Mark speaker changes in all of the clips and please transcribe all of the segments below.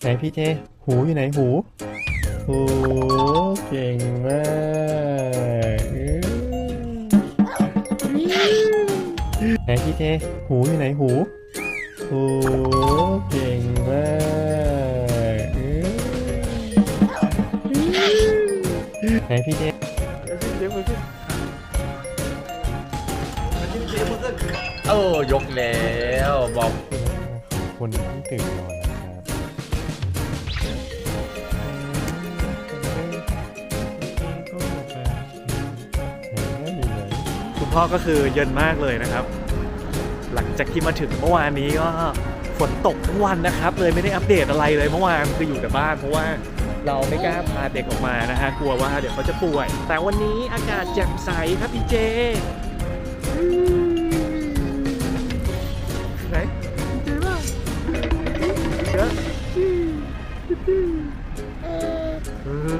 Speaker 1: ไหนพี่เจ หูอยู่ไหนหูหูเก่งมากไหนพี่เจ หูอยู่ไหนหูหูเก่งมากไหนพี่เจ
Speaker 2: โอ้ยกแล้วบอก
Speaker 1: คนที่ตื่นนอนนะครับ
Speaker 3: คุณพ่อก็คือเย็นมากเลยนะครับ หลังจากที่มาถึงเมื่อวานนี้ก็ฝนตกทั้งวันนะครับ เลยไม่ได้อัปเดตอะไรเลยเมื่อวานคืออยู่แต่บ้านเพราะว่าเราไม่กล้าพาเด็กออกมานะฮะกลัวว่าเดี๋ยวเขาจะป่วย แต่วันนี้อากาศแจ่มใสครับพี่เจ ออ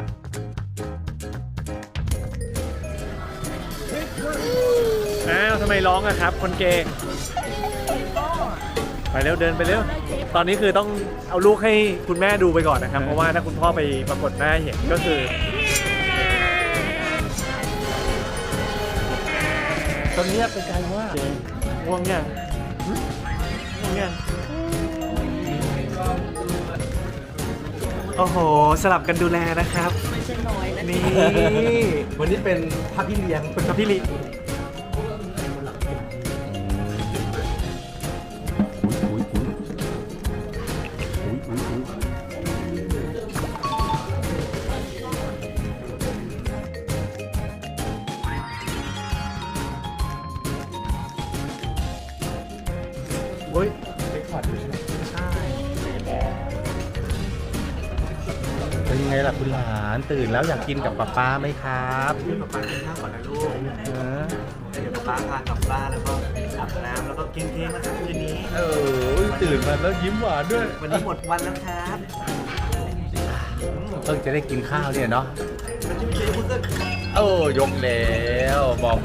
Speaker 3: อ้าวทำไมร้องอะครับ คนเก่งไปเร็วเดินไปเร็ว ตอนนี้คือต้องเอาลูกให้คุณแม่ดูไปก่อนนะครับ เพราะว่าถ้าคุณพ่อไปปรากฏหน้าเห็นก็คือ
Speaker 2: ตอนนี้ไปไกลมาก
Speaker 3: ง่วงยังหึง่วงยัง โอ้โห สลับกันดูแลนะครับ
Speaker 4: ไม่ใช่น้อยนะ
Speaker 3: นี่
Speaker 2: วันนี้เป็นพระพี่เลี้ยง
Speaker 3: คุณกับพี่ลิ
Speaker 1: อุ๊ยอุ๊ยอุ๊ยอุ๊ยอุ๊ยอุ๊ย
Speaker 3: เฮ้ย
Speaker 2: เป็นยังไงล่ะคุณหลานตื่นแล้วอยากกินกับป๊าป้าไหมครับ
Speaker 3: พี่ป๊าป๊ากินข้าวก่อนนะลูก
Speaker 2: ฮะ
Speaker 3: เดี๋ยวป๊าป๊าพากลับบ้านแล้วก็อาบน้ำแล้วก็กินเค้กนะครับคืนนี้
Speaker 2: เออตื่นมาแล้วยิ้มหวานด้วย
Speaker 3: วันนี้หมดวันแล้วครับ
Speaker 2: เพิ่งจะได้กินข้าวเนี่ยเนาะ
Speaker 3: มันจะไม่ใช่พูดก็
Speaker 2: โอ้ยกแล้วบอก